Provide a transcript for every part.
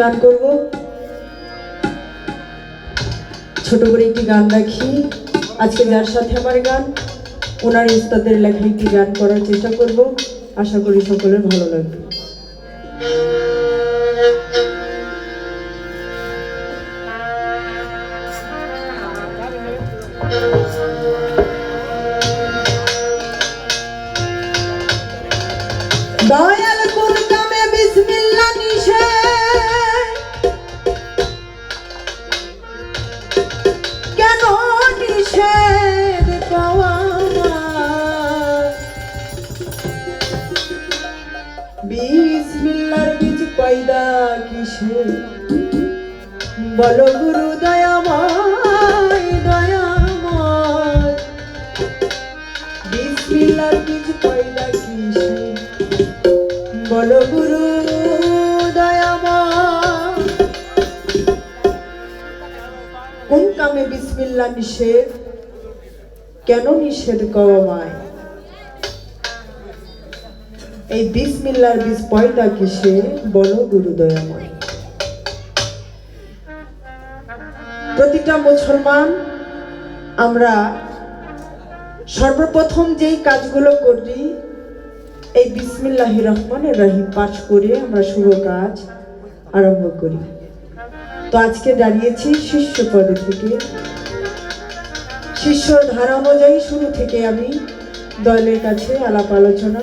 গান করব। ছোট করে একটি গান রাখি। আজকে যার সাথে আমার গান ওনার উস্তাদের লেখা একটি গান করার চেষ্টা করব। আশা করি সকলের ভালো লাগবে। দয়াল বিসমিল্লার বীজ পয়দা কিসে বলো গুরু দয়াময় দয়াময়। বিসমিল্লার বীজ পয়দা কিসে বলো গুরু দয়াময়। কোন কামে বিসমিল্লা নিষেধ? কেন নিষেধ কওয়ামায় এই বিসমিল্লার বীজ কিসে বলো গুরু দয়াময় প্রতিটা মুসলমান, আমরা সর্বপ্রথম যেই কাজগুলো করি, এই বিসমিল্লাহ রহমানের রহিম পাঠ করে আমরা শুভ কাজ আরম্ভ করি। তো আজকে দাঁড়িয়েছি শিষ্য পদে থেকে। শিষ্যর ধারা অনুযায়ী শুরু থেকে আমি দলের কাছে আলাপ আলোচনা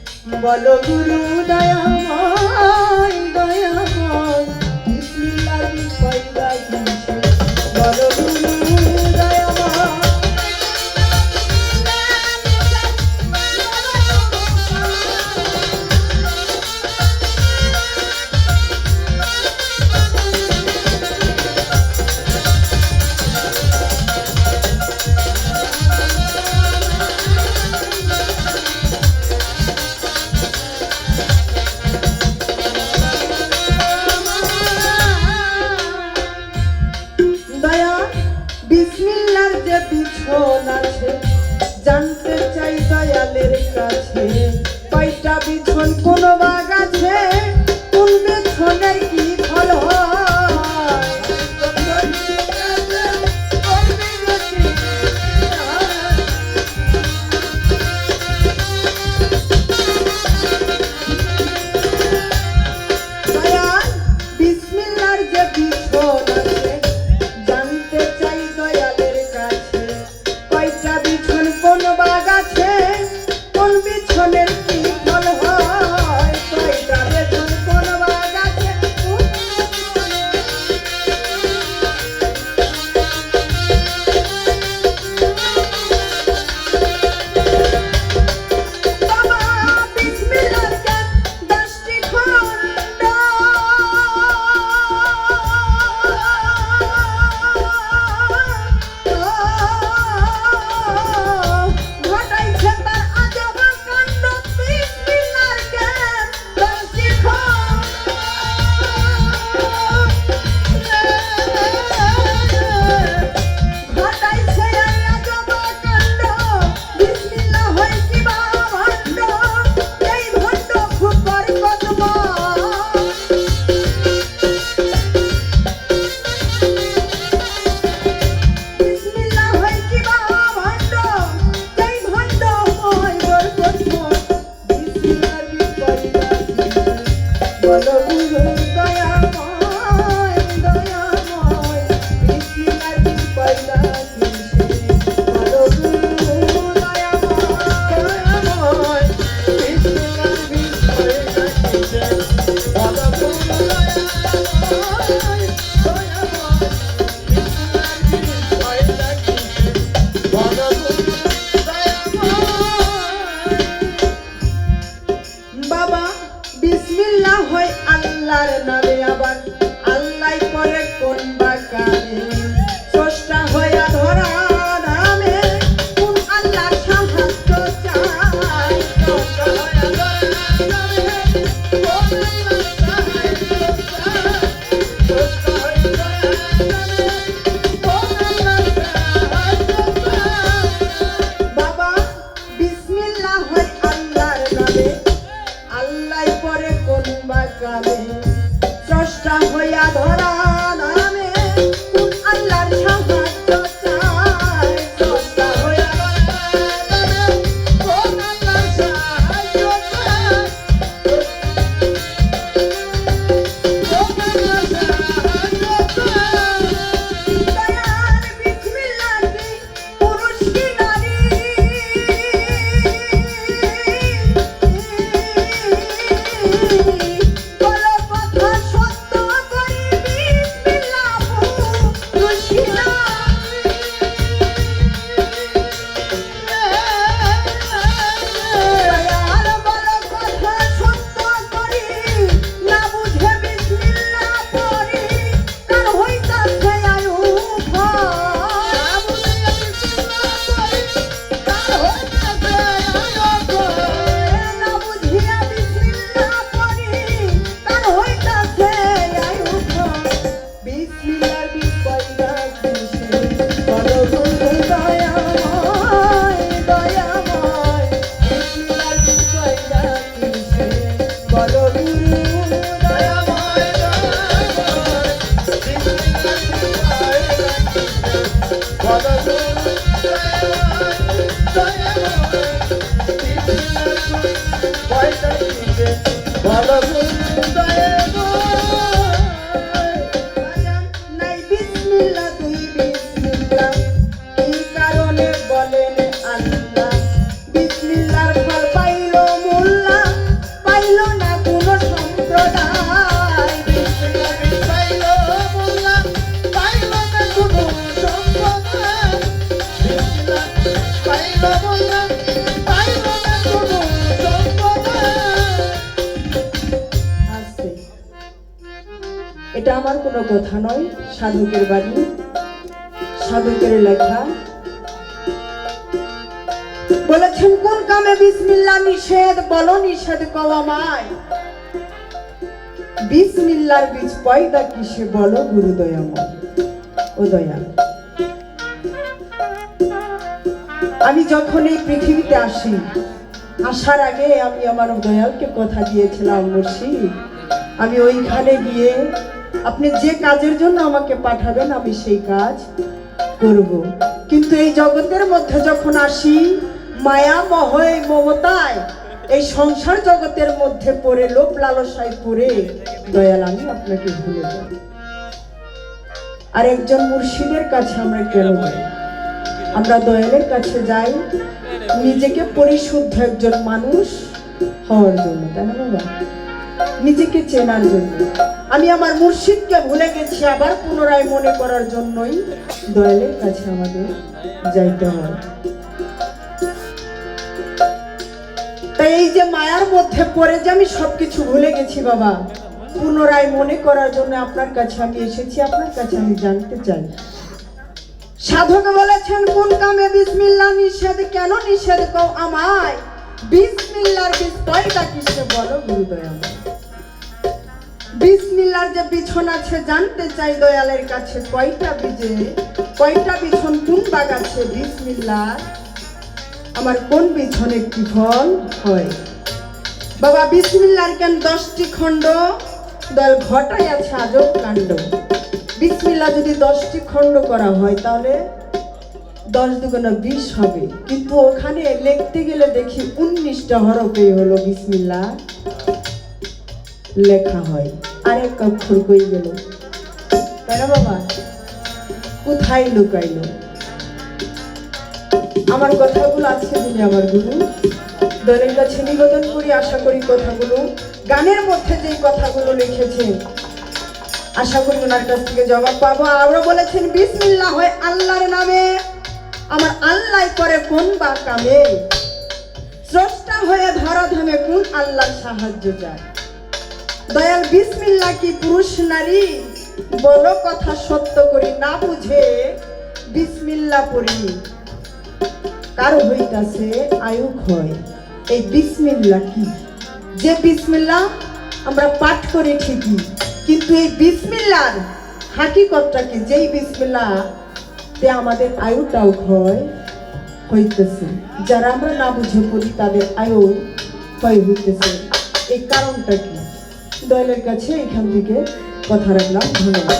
বলো গুরু দয়াময় দয়াময় বিসমিল্লাহর Hallelujah. বিসমিল্লাহ হয় আল্লাহর নামে আবার। আল্লাহ পরে নাই এটা আমার কোনো কথা নয়, সাধকের বাণী, সাধকের লেখা। বলেছেন, কোন কামে বিসমিল্লা নিষেধ? বলো নিষেধ কওয়ামায় বিসমিল্লার বীজ পয়দা কিসে বলো গুরু দয়াময় ও দয়াল। আমি যখন এই পৃথিবীতে আসি, আসার আগে আমি আমার দয়ালকে কথা দিয়েছিলাম, মুর্শিদ। আমি ওইখানে গিয়ে আপনি যে কাজের জন্য আমাকে পাঠাবেন, আমি সেই কাজ করব। কিন্তু এই জগতের মধ্যে যখন আসি মায়া মহয় মমতায়, এই সংসার জগতের মধ্যে পড়ে, লোভ লালসায় পড়ে, দয়াল, আমি আপনাকে ভুলে যাই আর একজন মুর্শিদের কাছে আমরা কেন যাই? আমরা দয়ালের কাছে যাই, নিজেকে পরিশুদ্ধ একজন মানুষ হওয়ার জন্য, তাই না বাবা? নিজেকে চেনার জন্য। আমি আমার মুর্শিদকে ভুলে গেছি আবার পুনরায় মনে করার জন্যই। দয়ালের কাছে আমাদের যাইতে হয়। তাই এই যে মায়ার মধ্যে পড়ে যে আমি সবকিছু ভুলে গেছি বাবা, পুনরায় মনে করার জন্য আপনার কাছে আমি এসেছি, আপনার কাছে আমি জানতে চাই। সাধক বলেছেন, কোন কামে বিসমিল্লা নিষেধ, কেন নিষেধ কও আমায়? বিসমিল্লার পয়দা কিসে বলো গুরুদয় আমায় বিসমিল্লার যে বিছন আছে, জানতে চাই দয়ালের কাছে কয়টা বীজে, কয়টা বিছন, কোন বাগাছে বিসমিল্লা আমার কোন বিছনে কি ফল হয়? বাবা বিসমিল্লার কেন দশটি খণ্ড? দল ঘটাই আছে আজব কাণ্ড। বিসমিল্লা যদি দশটি খণ্ড করা হয়, তাহলে দশ দুগুণা বিশ হবে। কিন্তু ওখানে লিখতে গেলে দেখি উনিশটা হরফে হলো বিসমিল্লা লেখা হয়। আরেক অক্ষর কই গেল। না বাবা, কোথায় লুকাইলো? আমার কথাগুলো আছে দিনে আমার গুরু দলের কাছে নিবেদন করি, আশা করি কথাগুলো, গানের মধ্যে যে কথাগুলো লিখেছেন আশা করি ওনার কাছ থেকে জবাব পাবো। আরও বলেছেন, বিসমিল্লাহ হয় আল্লাহর নামে। আমার আল্লাহ করে কোন বা কামে? স্রষ্টা হয়ে ধরাধামে কোন আল্লাহর সাহায্য চায়? দয়াল বিসমিল্লা কি পুরুষ নারী? বড় কথা সত্য করি, না বুঝে বিসমিল্লা পড়ি। কার হইতাছে আয়ু ক্ষয় এই বিসমিল্লা কি? যে বিসমিল্লা আমরা পাঠ করি ঠিকই, কিন্তু এই বিসমিল্লার হাকিকতটা কি? যেই বিসমিল্লা তে আমাদের আয়ুটাও ক্ষয় হইতেছে। যারা আমরা না বুঝে পড়ি, তাদের আয়ু ক্ষয় হইতেছে। এই কারণটা কি? দয়ালের কাছে এখান থেকে কথা রাখলাম। ধন্যবাদ।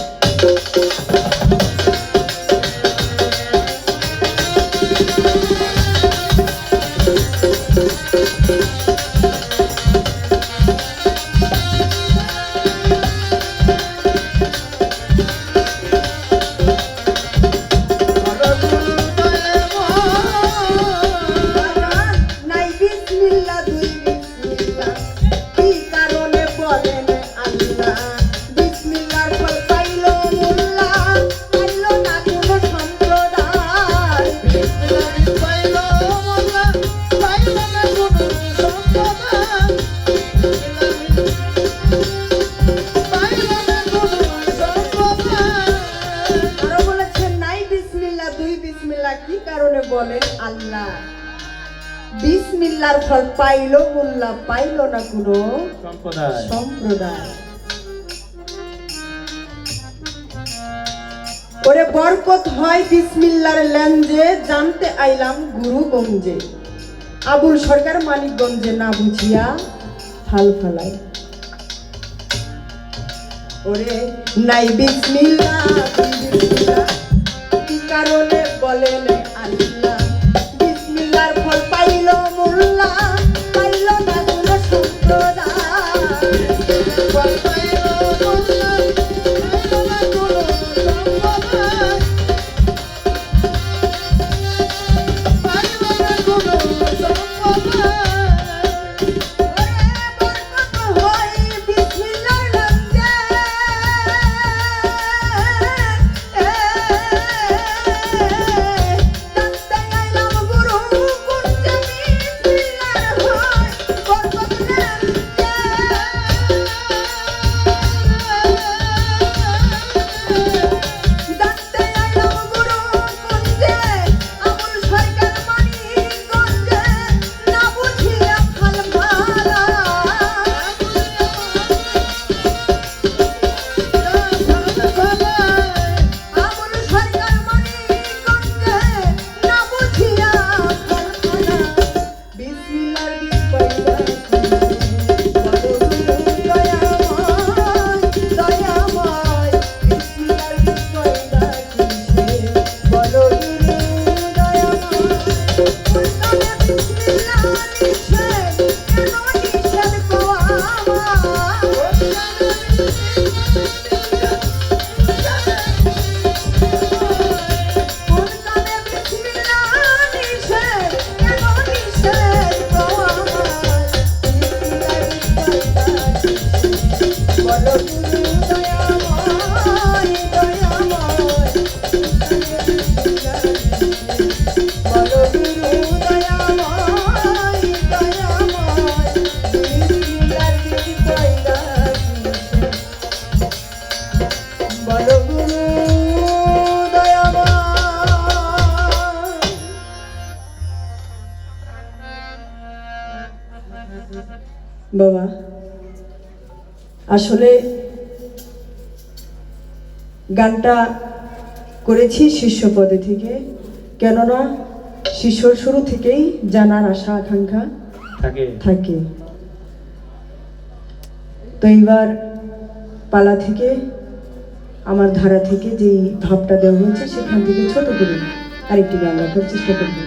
পাইল মোল্লা পাইল না কোনো সম্প্রদায়। সম্প্রদায়। ওরে বরকত হয় বিসমিল্লার জানতে আইলাম গুরুগঞ্জে আবুল সরকার মানিকগঞ্জে না বুঝিয়া ফাল ফালাই ওরে নাই বিসমিল্লা কারণে বলেন বাবা আসলে গানটা করেছি শিষ্য পদে থেকে। কেননা শিষ্যর শুরু থেকেই জানার আশা আকাঙ্ক্ষা থাকে। তো এইবার পালা থেকে আমার ধারা থেকে যেই ভাবটা দেওয়া হয়েছে সেখান থেকে ছোট করে আরেকটি গান রাখার চেষ্টা করব।